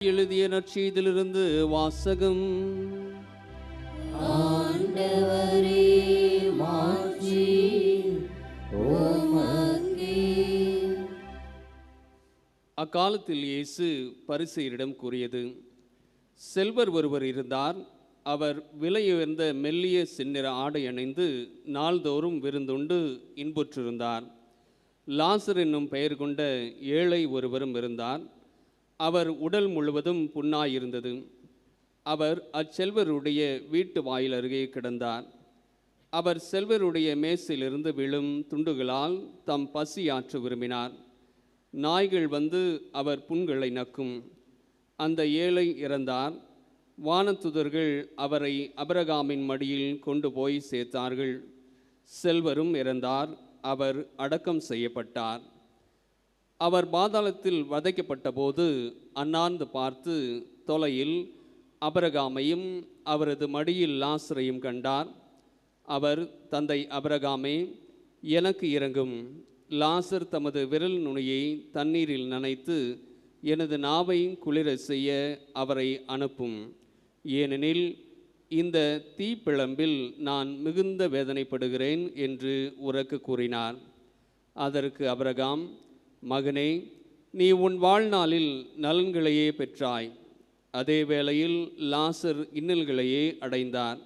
எழுதிய நற்செய்தியிலிருந்து வாசகம். அக்காலத்தில் இயேசு பரிசெயரிடம் கூறியது செல்வர் ஒருவர் இருந்தார் அவர் விலையுயர்ந்த மெல்லிய செந்நிற ஆடை அணிந்து நாள்தோறும் விருந்துண்டு இன்புற்றிருந்தார். லாசர் என்னும் பெயர் கொண்ட ஏழை ஒருவரும் இருந்தார். அவர் உடல் முழுவதும் புண்ணாயிருந்தது. அவர் அச்செல்வருடைய வீட்டு வாயில் அருகே கிடந்தார். அவர் செல்வருடைய மேசிலிருந்து விழும் துண்டுகளால் தம் பசி ஆற்ற விரும்பினார். நாய்கள் வந்து அவர் புண்களை நக்கும். அந்த ஏழை இறந்தார். வானத்துதர்கள் அவரை அபரகாமின் மடியில் கொண்டு போய் சேர்த்தார்கள். செல்வரும் இறந்தார். அவர் அடக்கம் செய்யப்பட்டார். அவர் பாதாளத்தில் வதைக்கப்பட்ட போது அண்ணாந்து பார்த்து தொலையில் அபரகாமையும் அவரது மடியில் லாசரையும் கண்டார். அவர் தந்தை அபரகாமே எனக்கு இறங்கும். லாசர் தமது விரல் நுனியை தண்ணீரில் நனைத்து எனது நாவை குளிர செய்ய அவரை அனுப்பும். ஏனெனில் இந்த தீப்பிழம்பில் நான் மிகுந்த வேதனைப்படுகிறேன் என்று உரக்கு கூறினார். அதற்கு அபரகாம் மகனே நீ உன் வாழ்நாளில் நலன்களையே பெற்றாய். அதே வேளையில் லாசர் இன்னல்களையே அடைந்தார்.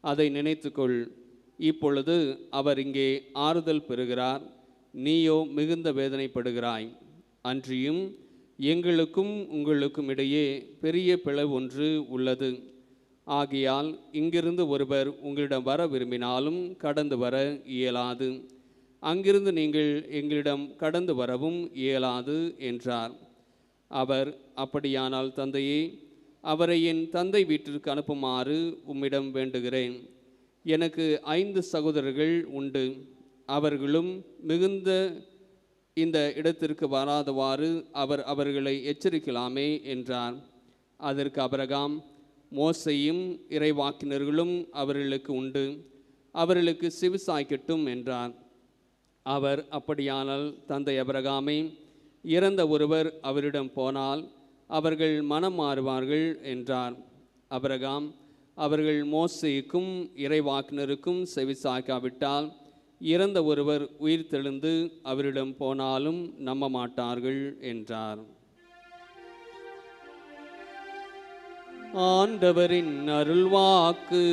அதை நினைத்துக்கொள். இப்பொழுது அவர் இங்கே ஆறுதல் பெறுகிறார். நீயோ மிகுந்த வேதனைப்படுகிறாய். அன்றியும் எங்களுக்கும் உங்களுக்கும் இடையே பெரிய பிளவு ஒன்று உள்ளது. ஆகையால் இங்கிருந்து ஒருவர் உங்களிடம் வர விரும்பினாலும் கடந்து வர இயலாது. அங்கிருந்து நீங்கள் எங்களிடம் கடந்து வரவும் இயலாது என்றார். அவர் அப்படியானால் தந்தையே அவரை என் தந்தை வீட்டிற்கு அனுப்புமாறு உம்மிடம் வேண்டுகிறேன். எனக்கு ஐந்து சகோதரர்கள் உண்டு. அவர்களும் மிகுந்த இந்த இடத்திற்கு வராதவாறு அவர் அவர்களை எச்சரிக்கலாமே என்றார். அதற்கு அபரகாம் மோசையும் இறைவாக்கினர்களும் அவர்களுக்கு உண்டு. அவர்களுக்கு சிவிசாய்க்கட்டும் என்றார். அவர் அப்படியானால் தந்தை அபரகாமை இறந்த ஒருவர் அவரிடம் போனால் அவர்கள் மனம் மாறுவார்கள் என்றார். அபரகாம் அவர்கள் மோசைக்கும் இறைவாக்கினருக்கும் செவிசாய்க்காவிட்டால் இறந்த ஒருவர் உயிர் தெழுந்து அவரிடம் போனாலும் நம்ப மாட்டார்கள் என்றார். ஆண்டவரின் அருள்வாக்கு.